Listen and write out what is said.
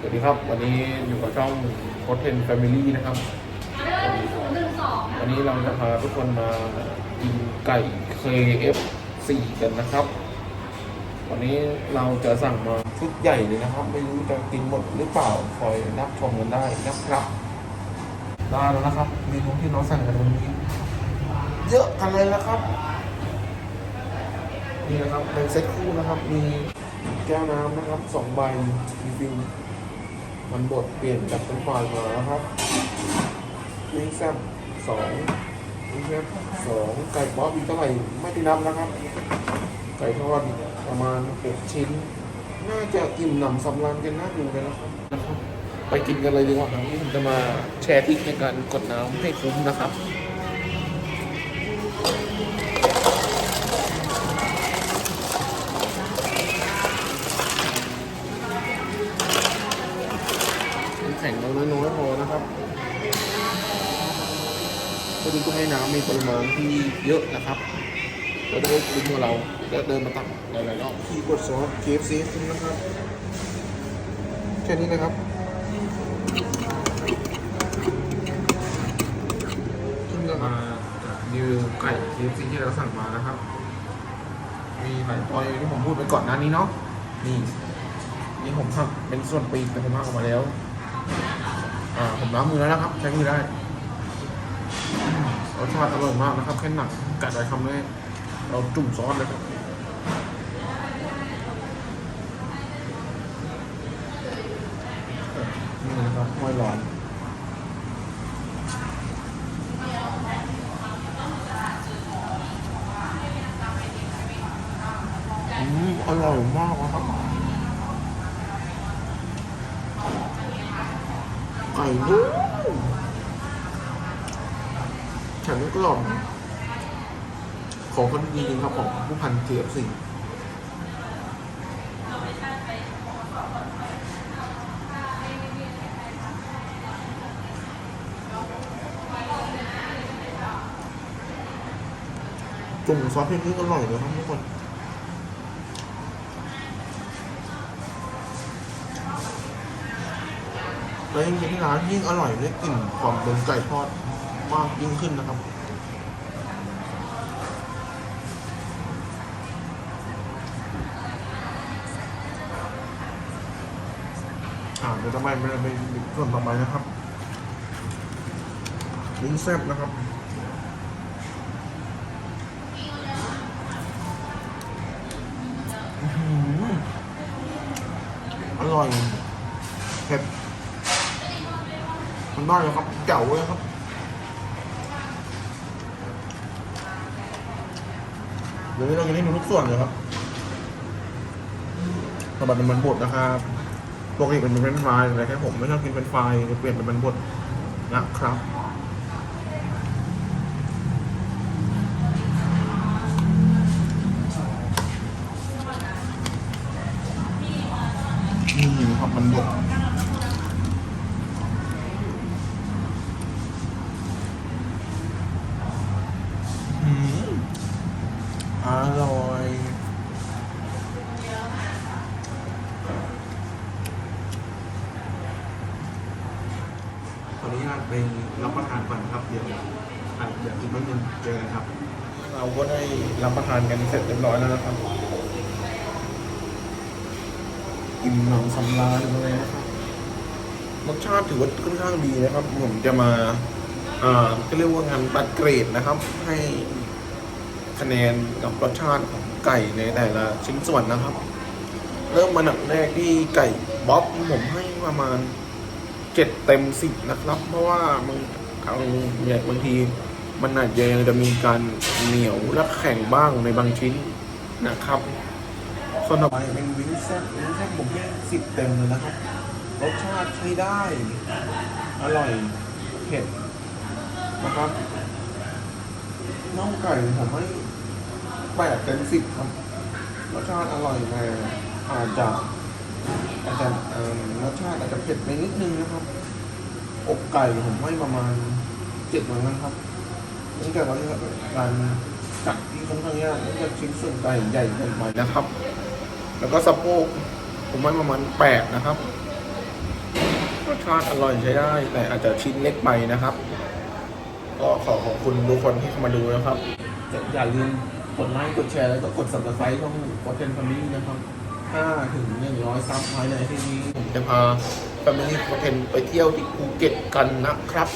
สวัสดีครับ วันนี้อยู่กับช่องโคเทนแฟมิลี่นะครับ วันนี้เราจะพาทุกคนมากินไก่ KF4 กันนะครับ วันนี้เราจะสั่งมาชุดใหญ่เลยนะครับ ไม่รู้จะกินหมดหรือเปล่าคอยนับชมกันได้นะครับได้แล้วนะครับเมนูที่เราสั่งกันวันนี้ เยอะกันเลยนะครับนี่นะครับเป็นเซ็ตคู่นะครับ มีแก้วน้ำนะครับสองใบรีฟิล มันบดเปลี่ยนจากเป็นไฟล์มานะครับวิงแซบสองวิงแซบสองไก่ป๊อปอีกเท่าไหร่ไม่ได้นับนะครับ ไก่ทอดประมาณหกชิ้น น่าจะอิ่มหนำสำราญกันน่าดูเลยนะครับนะครับไปกินกันเลยดีกว่าครับนี่ผมจะมาแชร์ทิคในการกดน้ำให้คุ้มนะครับ แข็งเราน้อยๆพอนะครับเพื่อที่จะให้น้ำมีปริมาณที่เยอะนะครับเราจะได้คุ้มกับเราแล้วเดินมาตักหลายๆรอบที่กดซอส KFC ขึ้นนะครับ แค่นี้นะครับขึ้นก็มารีวิวไก่ KFC ที่เราสั่งมานะครับ มีหลายตัวอย่างที่ผมพูดไปก่อนหน้านี้เนาะนี่นี่ผมทำเป็นส่วนปีกแต่ผมทำออกมาแล้ว อ่าผมล้างมือแล้วนะครับ ใช้มือได้รสชาติอร่อยมากนะครับ แค่หนักกัดไปคำแรกเราจุ่มซอสเลยครับนี่นะครับห้อยร้อนอืมอร่อยมากนะครับ ไก่นุ่มแข็งกรอบของคนดีจริงครับของผู้พันเทียบสี่จุ่มซอสพริกนี่อร่อยเลยครับทุกคน แล้วยิ่งเป็นที่ร้านยิ่งอร่อยได้กลิ่นความเป็นไก่ทอดมากยิ่งขึ้นนะครับอ่าเดี๋ยวจะไปไปไปส่วนต่อไปนะครับลิ้นแซ่บนะครับอื้อหืออร่อยเผ็ด มันได้เลยครับเจ๋วเลยครับเดี๋ยวนี้เราจะได้ดูทุกส่วนเลยครับสบัดเป็นมันบดนะครับปกติเป็นเป็นไฟล์อะไรแค่ผมไม่ชอบกินเป็นไฟล์เปลี่ยนเป็นมันบดนะครับ นี่ครับมันบด อืมอร่อยขออ นุญาตไปรับประทานก่อนครับเดี๋ยวอะเดี๋ยวอีกแป๊บนึงเจอกันครับ เราก็ได้รับประทานกันเสร็จเรียบร้อยแล้วนะครับอิ่มหนำสำราญเลยนะครับรสชาติถือว่าค่อนข้างดีนะครับ ผมจะมาอ่าก็เรียกว่างานตัดเกรดนะครับ ให้คะแนนกับรสชาติของไก่ในแต่ละชิ้นส่วนนะครับ เริ่มมาหนักแรกที่ไก่บ๊อบผมให้ประมาณ เจ็ดเต็มสิบนะครับ เพราะว่ามันเอาเนี่ยบางทีมันอาจจะยังจะมีการเหนียวและแข็งบ้างในบางชิ้นนะครับส่วนต่อไปเป็นวิ้งแซ่บวิ้งแซ่บผมให้สิบเต็มเลยนะครับ รสชาติใช้ได้ อร่อยเผ็ดนะครับน่องไก่ผมให้แปดเต็มสิบครับ รสชาติอร่อยแต่อาจจะ อาจจะรสชาติอาจจะเผ็ดไปนิดนึงนะครับ อกไก่ผมให้ประมาณเจ็ดเหมือนกันครับนื่องจากว่าการจับที่ค่อนข้างยากเนื่องจากชิ้นส่วนไก่ใหญ่เกินไปนะครับ แล้วก็สะโพกผมให้ประมาณแปดนะครับรสชาติอร่อยใช้ได้ แต่อาจจะชิ้นเล็กไปนะครับ ก็ขอขอบคุณทุกคนที่เข้ามาดูนะครับ อย่าลืมกดไลค์กดแชร์แล้วก็กด subscribe ช่องกดเทนฟามิลี่นะครับ 5ถึง100ซับภายในที่นี้ ผมจะพา Family Content ไปเที่ยวที่ภูเก็ตกันนะครับ